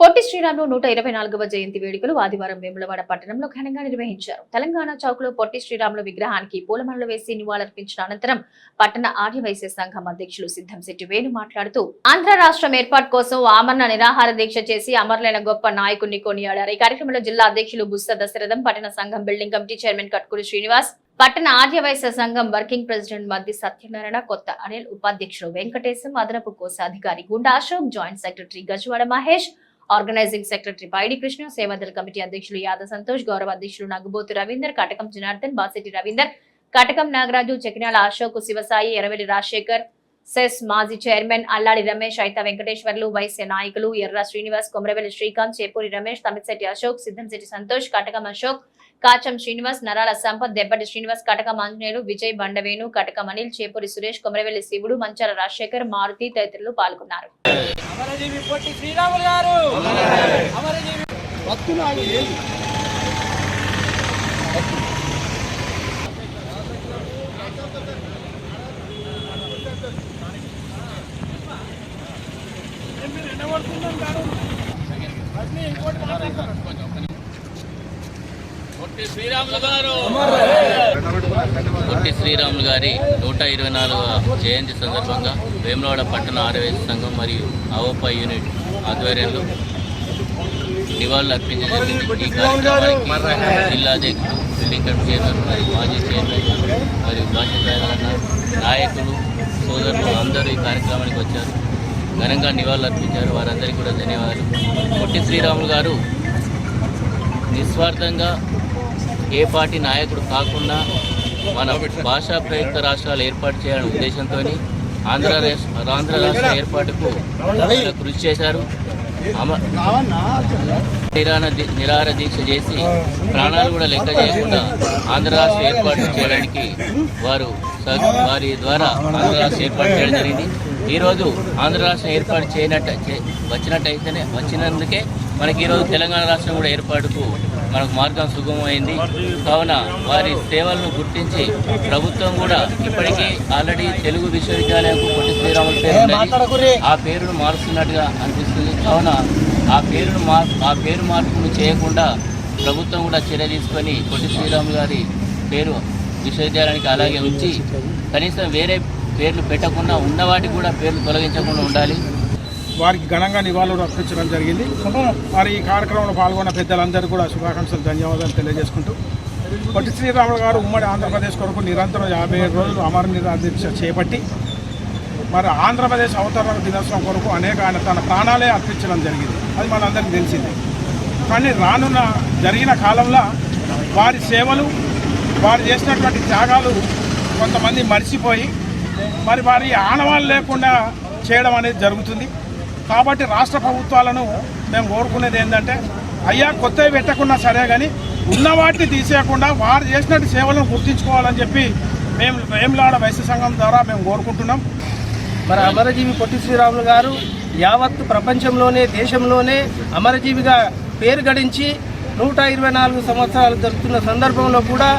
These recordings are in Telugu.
పొట్టి శ్రీరాములు నూట ఇరవై నాలుగవ జయంతి వేడుకలు ఆదివారం వేములవాడ పట్టణంలో ఘనంగా నిర్వహించారు. తెలంగాణ చౌక్లో పొట్టి శ్రీరాములు విగ్రహానికి పూలమాలలు వేసి నివాళులర్పించిన అనంతరం పట్టణ ఆర్యవైశ్య సంఘం అధ్యక్షులు సిద్ధంశెట్టి వేణు మాట్లాడుతూ ఆంధ్ర రాష్ట్రం ఏర్పాటు కోసం ఆమరణ నిరాహార దీక్ష చేసి అమరులైన గొప్ప నాయకుడిని కొనియాడారు. ఈ కార్యక్రమంలో జిల్లా అధ్యక్షులు బుస్స దశరథం పట్టణ సంఘం building committee chairman Katkuri Srinivas పట్టణ ఆర్యవైశ్య సంఘం వర్కింగ్ ప్రెసిడెంట్ మద్ది సత్యనారాయణ కొత్త అనిల్ ఉపాధ్యక్షుడు వెంకటేశం అదనపు కోశాధికారి Gunda Ashok joint secretary Gajavada Mahesh organizing secretary Paidi Krishna సేవాదళ committee అధ్యక్షులు యాద సంతోష్ గౌరవ అధ్యక్షులు నగుబోతు రవీందర్ కటకం జనార్దన్ బాసెట్టి రవీందర్ కటకం నాగరాజు చెకినాల అశోక్ శివసాయి ఎరవెల్లి రాజశేఖర్ సెస్ మాజీ చైర్మన్ అల్లాడి రమేష్ అయిత వెంకటేశ్వర్లు వైశ్య నాయకులు ఎర్ర శ్రీనివాస్ కొమరవెల్లి శ్రీకాంత్ చేపూరి రమేష్ తమిశెట్టి అశోక్ సిద్ధంశెట్టి సంతోష్ కటకం అశోక్ కాచం శ్రీనివాస్ నరాల సంపత్ దెబ్బటి శ్రీనివాస్ కటకం ఆంజనేయులు విజయ్ బండవేణు కటకం అనిల్ చేపూరి సురేష్ కొమరవెల్లి శివుడు మంచాల రాజశేఖర్ మారుతి తదితరులు పాల్గొన్నారు. అమరజీవి పొట్టి శ్రీరాములు గారి. నూట ఇరవై నాలుగవ జయంతి సందర్భంగా వేములవాడ పట్టణ ఆరవేశ సంఘం మరియు అవోపా యూనిట్ ఆధ్వర్యంలో నివాళులు అర్పించడం జరిగింది. ఈ కార్యక్రమానికి జిల్లా అధ్యక్షులు బిల్డింగ్ కమిటీ చైర్మన్ మరియు మాజీ చైర్మన్ మరియు మాజీ నాయకులు సోదరులు అందరూ ఈ కార్యక్రమానికి వచ్చారు. ఘనంగా నివాళులర్పించారు. వారందరికీ కూడా ధన్యవాదాలు. పొట్టి శ్రీరాములు గారు నిస్వార్థంగా ఏ పార్టీ నాయకుడు కాకుండా మన భాషా ప్రయుక్త రాష్ట్రాలు ఏర్పాటు చేయాలనే ఉద్దేశంతో ఆంధ్ర ఆంధ్ర రాష్ట్ర ఏర్పాటుకు కృషి చేశారు. అమ నిరాన దీ- నిరాహార దీక్ష చేసి ప్రాణాలు కూడా లెక్క చేయకుండా ఆంధ్ర రాష్ట్ర ఏర్పాటు చేయడానికి వారు వారి ద్వారా ఆంధ్ర రాష్ట్ర ఏర్పాటు చేయడం జరిగింది. ఈరోజు ఆంధ్ర రాష్ట్రం ఏర్పాటు చేయనట్టు వచ్చినట్టయితేనే వచ్చినందుకే మనకి ఈరోజు తెలంగాణ రాష్ట్రం కూడా ఏర్పాటుకు మనకు మార్గం సుగమమైంది కావున వారి సేవలను గుర్తించి ప్రభుత్వం కూడా ఇప్పటికీ ఆల్రెడీ తెలుగు విశ్వవిద్యాలయంకు పొట్టి శ్రీరాముల పేరు. ఆ పేరును మారుస్తున్నట్టుగా అనిపిస్తుంది కావున ఆ పేరును మార్ ఆ పేరు మార్పును చేయకుండా ప్రభుత్వం కూడా చర్య తీసుకొని పొట్టి శ్రీరాములు గారి పేరు విశ్వవిద్యాలయానికి అలాగే ఉంచి కనీసం వేరే పేర్లు పెట్టకుండా ఉన్న వాటికి కూడా పేర్లు తొలగించకుండా ఉండాలి. వారికి ఘనంగా నివాళులు అర్పించడం జరిగింది. మరి ఈ కార్యక్రమంలో పాల్గొన్న పెద్దలందరూ కూడా శుభాకాంక్షలు ధన్యవాదాలు తెలియజేసుకుంటూ. పొట్టి శ్రీరాములు గారు ఉమ్మడి ఆంధ్రప్రదేశ్ కొరకు నిరంతరం యాభై ఏడు రోజులు అమర నిరాదీక్ష చేపట్టి మరి ఆంధ్రప్రదేశ్ అవతరణ దినోత్సవం కొరకు అనేక ఆయన తన ప్రాణాలే అర్పించడం జరిగింది. అది మనందరికీ తెలిసిందే. కానీ రానున్న జరిగిన కాలంలో వారి సేవలు వారు చేసినటువంటి త్యాగాలు కొంతమంది మర్చిపోయి మరి వారి ఆనవాళ్ళు లేకుండా చేయడం అనేది జరుగుతుంది. కాబట్టి రాష్ట్ర ప్రభుత్వాలను మేము కోరుకునేది ఏంటంటే అయ్యా కొత్తవి పెట్టకున్నా సరే కానీ ఉన్న వాటిని తీసేయకుండా వారు చేసినట్టు సేవలను గుర్తించుకోవాలని చెప్పి మేము వేములాడ వైశ్య సంఘం ద్వారా మేము కోరుకుంటున్నాం. మరి అమరజీవి పొట్టి శ్రీరాములు గారు యావత్ ప్రపంచంలోనే దేశంలోనే అమరజీవిగా పేరు గడించి నూట ఇరవై నాలుగు సంవత్సరాలు జరుపుతున్న సందర్భంలో కూడా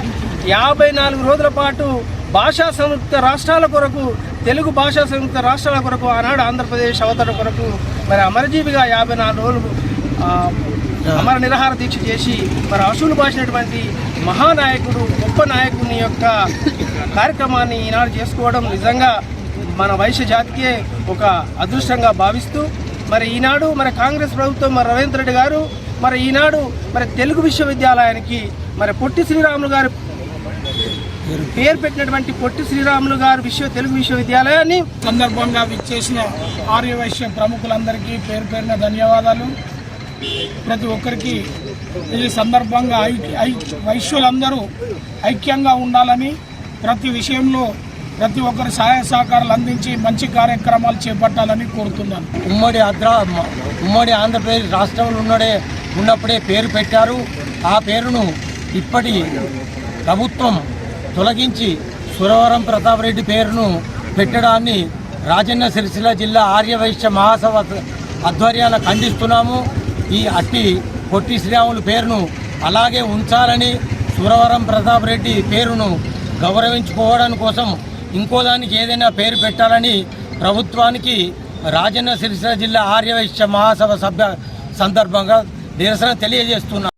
యాభై నాలుగు రోజుల పాటు భాషా సంయుక్త రాష్ట్రాల కొరకు తెలుగు భాషా సంయుక్త రాష్ట్రాల కొరకు ఆనాడు ఆంధ్రప్రదేశ్ అవతరణ కొరకు మరి అమరజీవిగా యాభై నాలుగు రోజులు అమర నిరాహార దీక్ష చేసి మరి అసూలు బాసినటువంటి మహానాయకుడు గొప్ప నాయకుని యొక్క కార్యక్రమాన్ని ఈనాడు చేసుకోవడం నిజంగా మన వైశ్య జాతికే ఒక అదృష్టంగా భావిస్తూ మరి ఈనాడు మరి కాంగ్రెస్ ప్రభుత్వం మరి రవీంద్ర రెడ్డి గారు మరి ఈనాడు మరి తెలుగు విశ్వవిద్యాలయానికి మరి పొట్టి శ్రీరాములు గారు పేరు పెట్టినటువంటి పొట్టి శ్రీరాములు గారు విశ్వ తెలుగు విశ్వవిద్యాలయాన్ని సందర్భంగా విచ్చేసిన ఆర్యవైశ్య ప్రముఖులందరికీ పేరు పేరున ధన్యవాదాలు. ప్రతి ఒక్కరికి ఈ సందర్భంగా వైశ్యులందరూ ఐక్యంగా ఉండాలని ప్రతి విషయంలో ప్రతి ఒక్కరి సహాయ సహకారాలు అందించి మంచి కార్యక్రమాలు చేపట్టాలని కోరుతున్నాను. ఉమ్మడి ఆంధ్ర ఉమ్మడి ఆంధ్రప్రదేశ్ రాష్ట్రంలో ఉన్నడే ఉన్నప్పుడే పేరు పెట్టారు. ఆ పేరును ఇప్పటి ప్రభుత్వం తొలగించి సురవరం ప్రతాప్ రెడ్డి పేరును పెట్టడాన్ని రాజన్న సిరిసిల్ల జిల్లా ఆర్యవైశ్య మహాసభ ఆధ్వర్యాన ఖండిస్తున్నాము ఈ అట్టి పొట్టి శ్రీరాములు పేరును అలాగే ఉంచాలని సురవరం ప్రతాప్ రెడ్డి పేరును గౌరవించుకోవడం కోసం ఇంకోదానికి ఏదైనా పేరు పెట్టాలని ప్రభుత్వానికి రాజన్న సిరిసిల్ల జిల్లా ఆర్యవైశ్య మహాసభ సభ్య సందర్భంగా నిరసన తెలియజేస్తున్నాం.